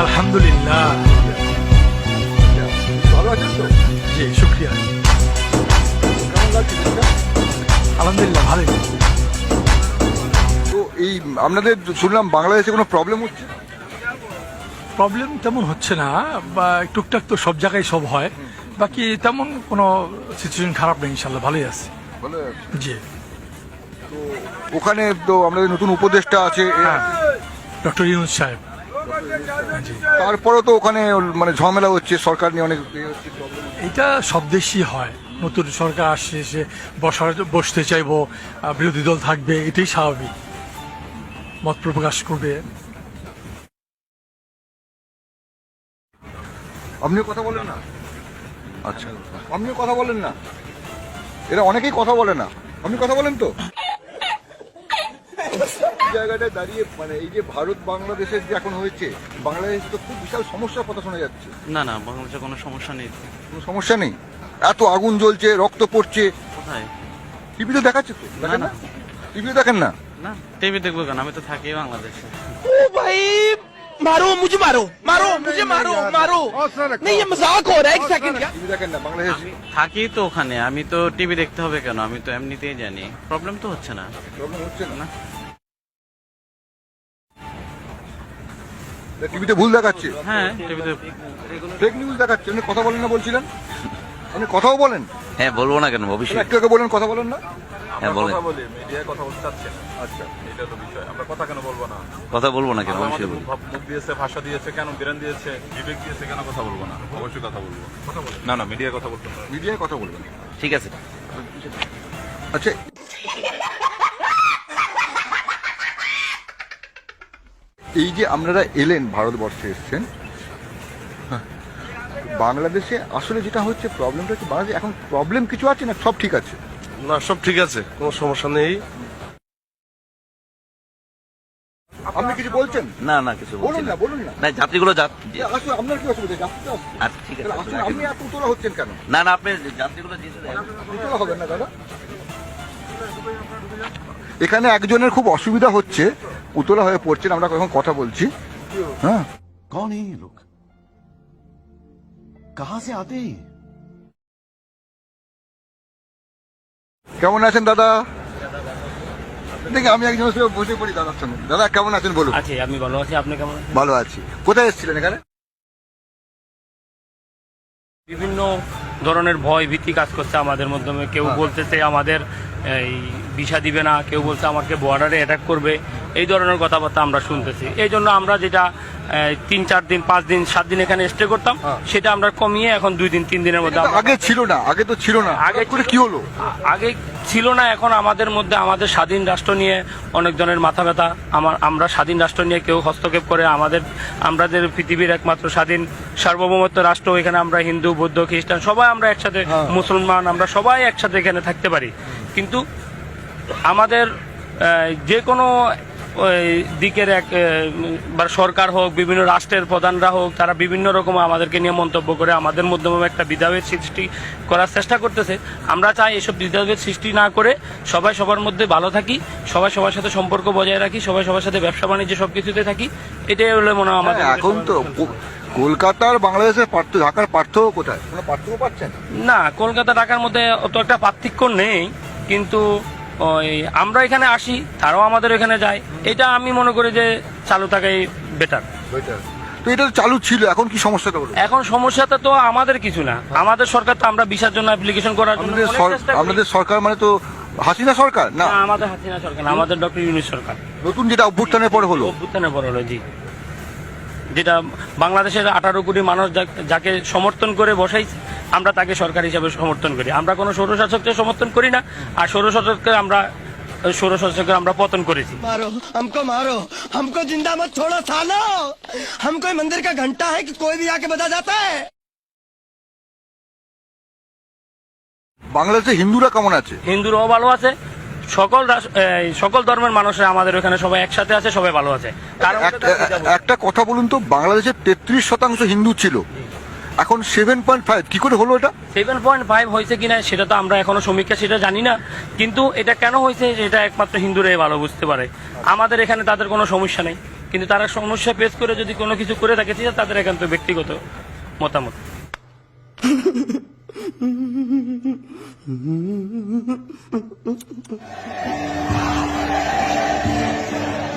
আলহামদুলিল্লাহ। ভালো আছেন তো? জি শুক্রিয়া। কেমন লাগছে আলহামদুলিল্লাহ ভালোই। তো এই আপনাদের শুনলাম বাংলাদেশে কোনো প্রবলেম হচ্ছে? প্রবলেম তেমন হচ্ছে না বা টুকটাক তো সব জায়গায় সব হয়। বাকি তেমন কোনো সিচুয়েশন খারাপ নেই ইনশাল্লাহ ভালোই আছে। ভালো আছে। জি। ওখানে তো আমাদের নতুন উপদেষ্টা আছে হ্যাঁ ডক্টর ইউনুস সাহেব। জি তারপরে তো ওখানে মানে ঝামেলা হচ্ছে সরকার নিয়ে অনেক ইয়ে। এটা সব দেশই হয়। নতুন সরকার আসছে সে বসার বসতে চাইব বিরোধী দল থাকবে এটাই স্বাভাবিক। মত প্রকাশ করবে। আপনিও কথা বলেন না? আচ্ছা আপনিও কথা বলেন না? এরা অনেকেই কথা বলে না। আপনি কথা বলেন তো? জায়গাটায় দাঁড়িয়ে মানে এই যে ভারত বাংলাদেশের যে এখন হয়েছে বাংলাদেশ তো খুব বিশাল সমস্যার কথা শোনা যাচ্ছে না না বাংলাদেশে কোনো সমস্যা নেই কোনো সমস্যা নেই এত আগুন জ্বলছে রক্ত পড়ছে কোথায় টিভিতে দেখাচ্ছে তো দেখেন না টিভিতে দেখেন না না টিভি দেখবো কেন আমি তো থাকি বাংলাদেশে ओ भाई मारो मुझे मारो मारो मुझे मारो मारो नहीं ये मजाक हो रहा है एक सेकंड यार টিভি দেখেন না বাংলাদেশ আমি থাকি তো ওখানে আমি তো টিভি দেখতে হবে কেন আমি তো এমনিতেই জানি প্রবলেম তো হচ্ছে না প্রবলেম হচ্ছে না টিভিতে ভুল দেখাচ্ছে? হ্যাঁ টিভিতে। ফেক নিউজ দেখাচ্ছে আপনি কথা বলেন না বলছিলেন? আপনি কথাও বলেন? হ্যাঁ বলব না কেন অবশ্যই। একটু আগে বলেন কথা বলেন না। হ্যাঁ বলেন। কথা বলি মিডিয়ায় কথা বলতে আচ্ছা। এটা তো বিষয় আমরা কথা কেন বলব না? কথা বলব না কেন অবশ্যই বলব। মুখ দিয়েছে ভাষা দিয়েছে কেন বিরান দিয়েছে বিবেক দিয়েছে কেন কথা বলব না? অবশ্যই কথা বলব। কথা বলব না না মিডিয়ায় কথা বলতে হবে। মিডিয়ায় কথা বলবেন। ঠিক আছে। আচ্ছা এই যে আপনারা এলেন ভারতবর্ষে এসছেন হ্যাঁ, বাংলাদেশে আসলে যেটা হচ্ছে প্রবলেমটা হচ্ছে বাংলাদেশে এখন প্রবলেম কিছু আছে না সব ঠিক আছে? না সব ঠিক আছে কোনো সমস্যা নেই। আপনি কিছু বলছেন? না না কিছু বলুন না বলুন না। না যাত্রীগুলো যাত আসলে আপনার কি অসুবিধা? যাত্রীতে আচ্ছা ঠিক আছে আসলে আপনি এত উতলা হচ্ছেন কেন? না না আপনি যাত্রীগুলো যেতে দেন। উতলা হবেন না দাদা। এখানে একজনের খুব অসুবিধা হচ্ছে। উতলা হয়ে পড়ছেন আমরা কখন কথা বলছি। হ্যাঁ? কন লোক কাহা সে আতে কেমন আছেন দাদা? দেখি আমি একজন বসে পড়ি দাদার সঙ্গে। দাদা কেমন আছেন বলুন। আছি আমি ভালো আছি আপনি কেমন ভালো আছি। কোথায় এসেছিলেন এখানে? বিভিন্ন ধরনের ভয় ভীতি কাজ করছে আমাদের মাধ্যমে কেউ হ্যাঁ। বলতেছে আমাদের এই ভিসা দিবে না কেউ বলছে আমাকে বর্ডারে অ্যাটাক করবে। এই ধরনের কথাবার্তা আমরা শুনতেছি। এই জন্য আমরা যেটা তিন চার দিন পাঁচ দিন সাত দিন এখানে স্টে করতাম সেটা আমরা কমিয়ে এখন দুই দিন তিন দিনের মধ্যে আগে ছিল না আগে তো ছিল না। আগে কি হলো? আগে ছিল না এখন আমাদের মধ্যে আমাদের স্বাধীন রাষ্ট্র নিয়ে অনেক জনের মাথা ব্যথা। আমার আমরা স্বাধীন রাষ্ট্র নিয়ে কেউ হস্তক্ষেপ করে আমাদের আমাদের পৃথিবীর একমাত্র স্বাধীন সার্বভৌমত্ব রাষ্ট্র এখানে আমরা হিন্দু বৌদ্ধ খ্রিস্টান সবাই আমরা একসাথে মুসলমান আমরা সবাই একসাথে এখানে থাকতে পারি। কিন্তু আমাদের যে কোনো দিকের এক বা সরকার হোক বিভিন্ন রাষ্ট্রের প্রধানরা হোক তারা বিভিন্ন রকম আমাদেরকে নিয়ে মন্তব্য করে আমাদের মাধ্যমে একটা বিধাভেদ সৃষ্টি করার চেষ্টা করতেছে। আমরা চাই এসব বিধাভেদ সৃষ্টি না করে সবাই সবার মধ্যে ভালো থাকি সবাই সবার সাথে সম্পর্ক বজায় রাখি সবাই সবার সাথে ব্যবসা বাণিজ্য সব কিছুতে থাকি। এটাই হলো মনে হয় আমাদের হ্যাঁ, এখন তো কলকাতার বাংলাদেশের পার্থক্য ঢাকার পার্থক্য কোথায়? পার্থক্য পাচ্ছেন না কলকাতা ঢাকার মধ্যে অত একটা পার্থক্য নেই কিন্তু ওই আমরা এখানে আসি তারাও আমাদের এখানে যায়। এটা আমি মনে করি যে চালু থাকাই বেটার তো এটা তো চালু ছিল এখন কি সমস্যাটা হলো এখন সমস্যাটা তো আমাদের কিছু না। আমাদের সরকার তো আমরা ভিসার জন্য অ্যাপ্লিকেশন করার জন্য। আপনাদের সরকার মানে তো হাসিনা সরকার? না। না, আমাদের হাসিনা সরকার আমাদের ডক্টর ইউনিস সরকার। নতুন যেটা অভ্যুত্থানের পরে হলো। অভ্যুত্থানের পর হলো জি। যেটা বাংলাদেশের আঠারো কোটি মানুষ যা- যাকে সমর্থন করে বসাইছে আমরা তাকে সরকার হিসাবে সমর্থন করি আমরা কোনো সৌরশাসককে সমর্থন করি না আর সৌরশাসককে আমরা সৌরশাসককে আমরা পতন করেছি मारो हमको मारो हमको जिंदा मत छोड़ो सालो हम कोई मंदिर का घंटा है कि कोई भी आके बजा जाता है বাংলাদেশে হিন্দুরা কেমন আছে হিন্দুরাও ভালো আছে সকল এই, সকল ধর্মের মানুষরা আমাদের ওখানে সবাই একসাথে আছে সবাই ভালো আছে। একটা কথা বলুন তো বাংলাদেশের তেত্রিশ শতাংশ হিন্দু ছিল। এখন সেভেন পয়েন্ট ফাইভ কি করে হলো এটা? সেভেন পয়েন্ট ফাইভ হয়েছে কিনা সেটা তো আমরা এখনও সমীক্ষা সেটা জানি না। কিন্তু এটা কেন হয়েছে এটা একমাত্র হিন্দুরাই ভালো বুঝতে পারে। আমাদের এখানে তাদের কোনো সমস্যা নেই। কিন্তু তারা সমস্যা ফেস করে যদি কোনো কিছু করে থাকে সেটা তাদের একান্ত ব্যক্তিগত মতামত। Thank you.